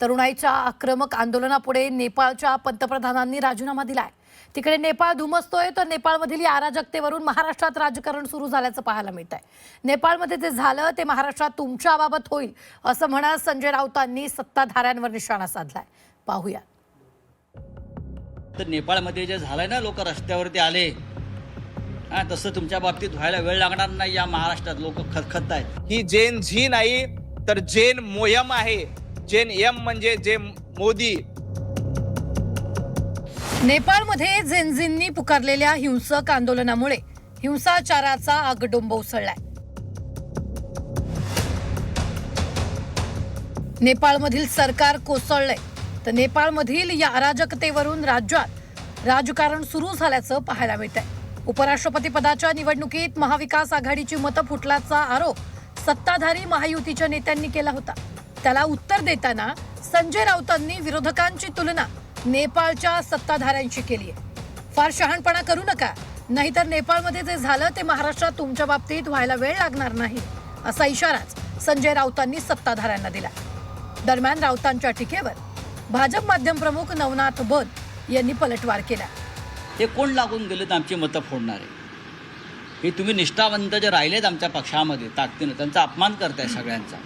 तरुणाईच्या आक्रमक आंदोलनापुढे नेपाळच्या पंतप्रधानांनी राजीनामा दिलाय. तिकडे नेपाळ धुमसतोय तर नेपाळमधील या अराजकतेवरून महाराष्ट्रात राजकारण सुरू झाल्याचं पाहायला मिळत आहे नेपाळमध्ये जे झालं ते महाराष्ट्रात तुमच्याबाबत होईल असं म्हणत संजय राऊतांनी सत्ताधाऱ्यांवर निशाणा साधलाय. पाहूया. तर नेपाळमध्ये जे झालंय ना लोक रस्त्यावरती आले. हा तसं तुमच्या बाबतीत व्हायला वेळ लागणार नाही या महाराष्ट्रात लोक खतखत आहेत ही जेन झी नाही तर जेन मोयम आहे. जेन एम म्हणजे जे मोदी. नेपाळमध्ये झेनझिननी पुकारलेल्या हिंसक आंदोलनामुळे हिंसाचाराचा आगडोंब उसळलाय. नेपाळमधील सरकार कोसळलंय. तर नेपाळमधील या अराजकतेवरून राज्यात राजकारण सुरू झाल्याचं पाहायला मिळत आहे उपराष्ट्रपती पदाच्या निवडणुकीत महाविकास आघाडीची मतं फुटल्याचा आरोप सत्ताधारी महायुतीच्या नेत्यांनी केला होता. त्याला उत्तर देताना संजय राऊतांनी विरोधकांची तुलना नेपाळच्या सत्ताधाऱ्यांशी केली आहे. फार शहाणपणा करू नका नाहीतर नेपाळमध्ये जे झालं ते महाराष्ट्रात तुमच्या बाबतीत व्हायला वेळ लागणार नाही असा इशाराच संजय राऊतांनी सत्ताधाऱ्यांना दिला. दरम्यान राऊतांच्या टीकेवर भाजप माध्यम प्रमुख नवनाथ बन यांनी पलटवार केला. हे कोण लागून गेलेत आमची मतं फोडणारे हे तुम्ही निष्ठावंत जे राहिलेत आमच्या पक्षामध्ये ताकदीनं त्यांचा अपमान करताय सगळ्यांचा.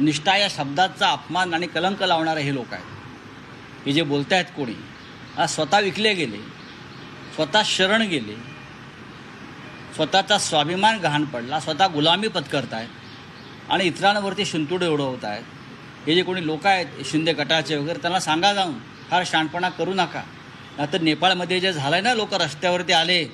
निष्ठा या शब्दाचा अपमान आणि कलंक लावणारे हे लोक आहेत. हे जे बोलत आहेत कोणी आज स्वतः विकले गेले स्वतः शरण गेले स्वतःचा स्वाभिमान घाण पडला स्वतः गुलामी पत्करतायत आणि इतरांवरती शिंतुडे उडवत आहेत हे जे कोणी लोक आहेत शिंदे गटाचे वगैरे त्यांना सांगा जाऊन फार शहाणपणा करू नका. नाहीतर नेपाळमध्ये जे झालं आहे ना लोक रस्त्यावरती आले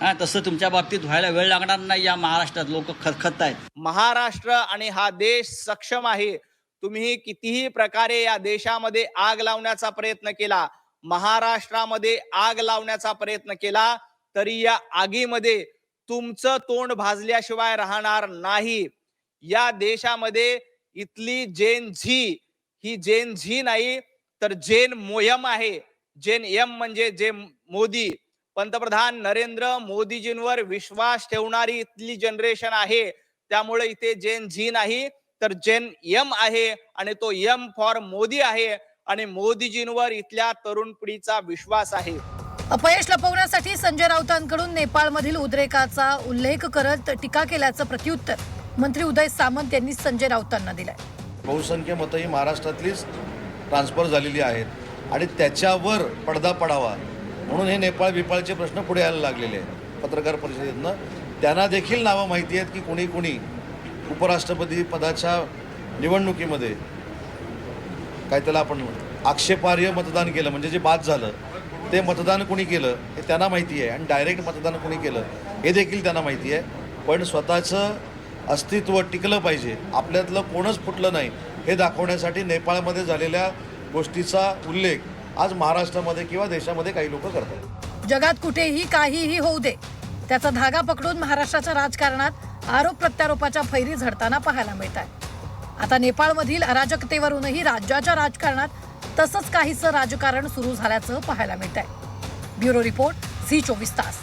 हा तसं तुमच्या बाबतीत व्हायला वेळ लागणार नाही. या महाराष्ट्रात लोक खतखत आहेत. महाराष्ट्र आणि हा देश सक्षम आहे. तुम्ही कितीही प्रकारे या देशामध्ये आग लावण्याचा प्रयत्न केला महाराष्ट्रामध्ये आग लावण्याचा प्रयत्न केला तरी या आगीमध्ये तुमचं तोंड भाजल्याशिवाय राहणार नाही. या देशामध्ये इथली जेन झी ही जेन झी नाही तर जेन मोयम आहे. जेन एम म्हणजे जे मोदी. पंतप्रधान नरेंद्र मोदीजींवर विश्वास ठेवणारी इथली जनरेशन आहे. त्यामुळे इथे जेन झी नाही तर जेन एम आहे आणि तो एम फॉर मोदी आहे आणि मोदीजींवर इथल्या तरुण पिढीचा विश्वास आहे. अपयश लपवण्यासाठी संजय राऊतांकडून नेपाळमधील उद्रेकाचा उल्लेख करत टीका केल्याचं प्रत्युत्तर मंत्री उदय सामंत यांनी संजय राऊतांना दिलंय. बहुसंख्य मतं ही महाराष्ट्रातलीच ट्रान्सफर झालेली आहेत. आणि त्याच्यावर पडदा पडावा. म्हणून हे नेपाळ बिपाळचे प्रश्न पुढे यायला लागलेले आहेत. पत्रकार परिषदेतनं. त्यांना देखील नावं माहिती आहेत की कोणी कोणी उपराष्ट्रपती पदाच्या निवडणुकीमध्ये काय त्याला आपण आक्षेपार्ह मतदान केलं म्हणजे जे बाद झालं ते मतदान कोणी केलं हे त्यांना माहिती आहे. आणि डायरेक्ट मतदान कोणी केलं हे देखील त्यांना माहिती आहे. पण स्वतःचं अस्तित्व टिकलं पाहिजे. आपल्यातलं कोणच फुटलं नाही हे दाखवण्यासाठी नेपाळमध्ये झालेल्या गोष्टीचा उल्लेख आज महाराष्ट्रामध्ये किंवा देशामध्ये काही लोक करतात. जगात कुठेही काहीही होऊ दे त्याचा धागा पकडून महाराष्ट्राच्या राजकारणात आरोप प्रत्यारोपाच्या फैरी झडताना पाहायला मिळत आहे आता नेपाळमधील अराजकतेवरूनही राज्याच्या राजकारणात तसंच काहीसं राजकारण सुरू झाल्याचं पाहायला मिळत आहे ब्युरो रिपोर्ट झी चोवीस तास.